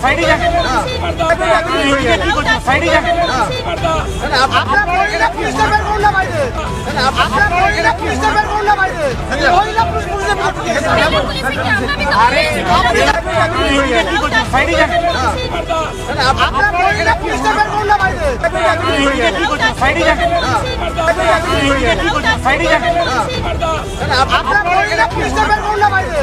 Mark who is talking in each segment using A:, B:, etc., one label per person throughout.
A: Station আপনার মহিলা police station করলাম বাইরে আপনার মহিলা পুলিশ স্টেশন করলাম বাইরে মহিলা পুলিশ পুলিশ আপনার মহিলা পুলিশ স্টেশন করলাম বাইরে আপনার মহিলা পুলিশ স্টেশন করলাম বাইরে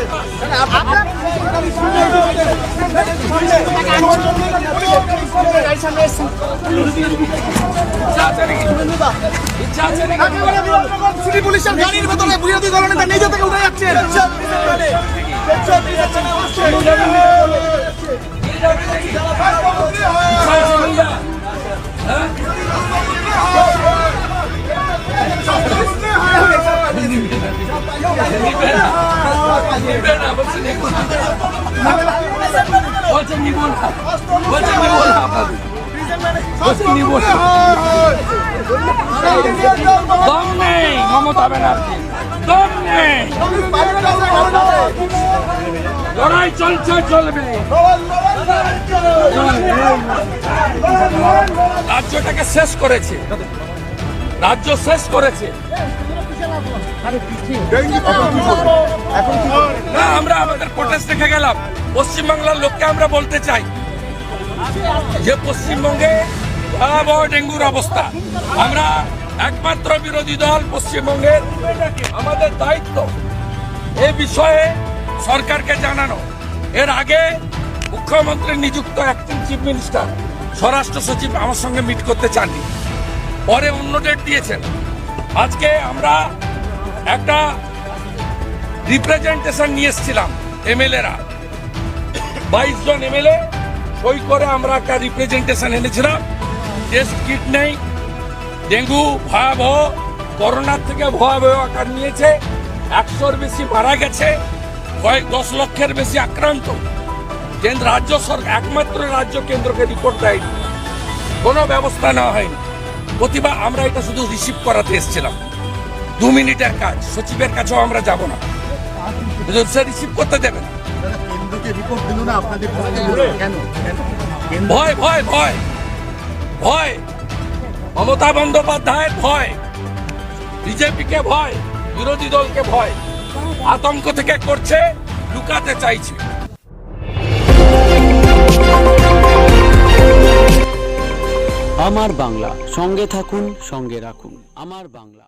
A: সিটি পুলিশের গাড়ির ভেতরে বিরোধী দলনেতা নিজে থেকে উঠে যাচ্ছেন
B: বলছেন নিব না বলছেন নিব না আপনাদের দম নেই লড়াই চলছে, চলবে। রাজ্যটাকে শেষ করেছে। রাজ্য শেষ করেছে। না, আমরা আমাদের প্রোটেস্ট রেখে গেলাম। পশ্চিমবাংলার লোককে আমরা বলতে চাই যে পশ্চিমবঙ্গে ভয়াবহ ডেঙ্গুর অবস্থা। আমরা একমাত্র বিরোধী দল পশ্চিমবঙ্গের। আমাদের দায়িত্ব এ বিষয়ে সরকারকে জানানো। এর আগে মুখ্যমন্ত্রী নিযুক্ত অ্যাক্টিং চিফ মিনিস্টার, স্বরাষ্ট্র সচিব আমার সঙ্গে মিট করতে চাননি। পরে অন্য ডেট দিয়েছেন। আজকে আমরা একটা রিপ্রেজেন্টেশন নিয়ে এসেছিলাম এমএলএরা বাইশ জন এমএলএ সই করে আমরা একটা রিপ্রেজেন্টেশন এনেছিলাম। টেস্ট কিট নেই। ডেঙ্গু ভয়াবহ করোনার থেকে ভয়াবহ আকার নিয়েছে। একশোর বেশি মারা গেছে কয়েক দশ লক্ষের বেশি আক্রান্ত। কেন্দ্র রাজ্য সরকার একমাত্র রাজ্য কেন্দ্রকে রিপোর্ট দেয়নি। কোনো ব্যবস্থা নেওয়া হয়নি। প্রতিবার আমরা এটা শুধু রিসিভ করাতে এসেছিলাম। দু মিনিটের কাজ সচিবের কাছেও আমরা যাব না। সে রিসিভ করতে দেবে না। ভয় ভয় ভয়। ভয়। মমতা বন্দ্যোপাধ্যায়ের ভয়। বিজেপিকে ভয়, বিরোধী দলকে ভয়। আতঙ্ক থেকে করছে, লুকাতে চাইছে।
C: আমার বাংলা, সঙ্গে থাকুন, সঙ্গে রাখুন। আমার বাংলা।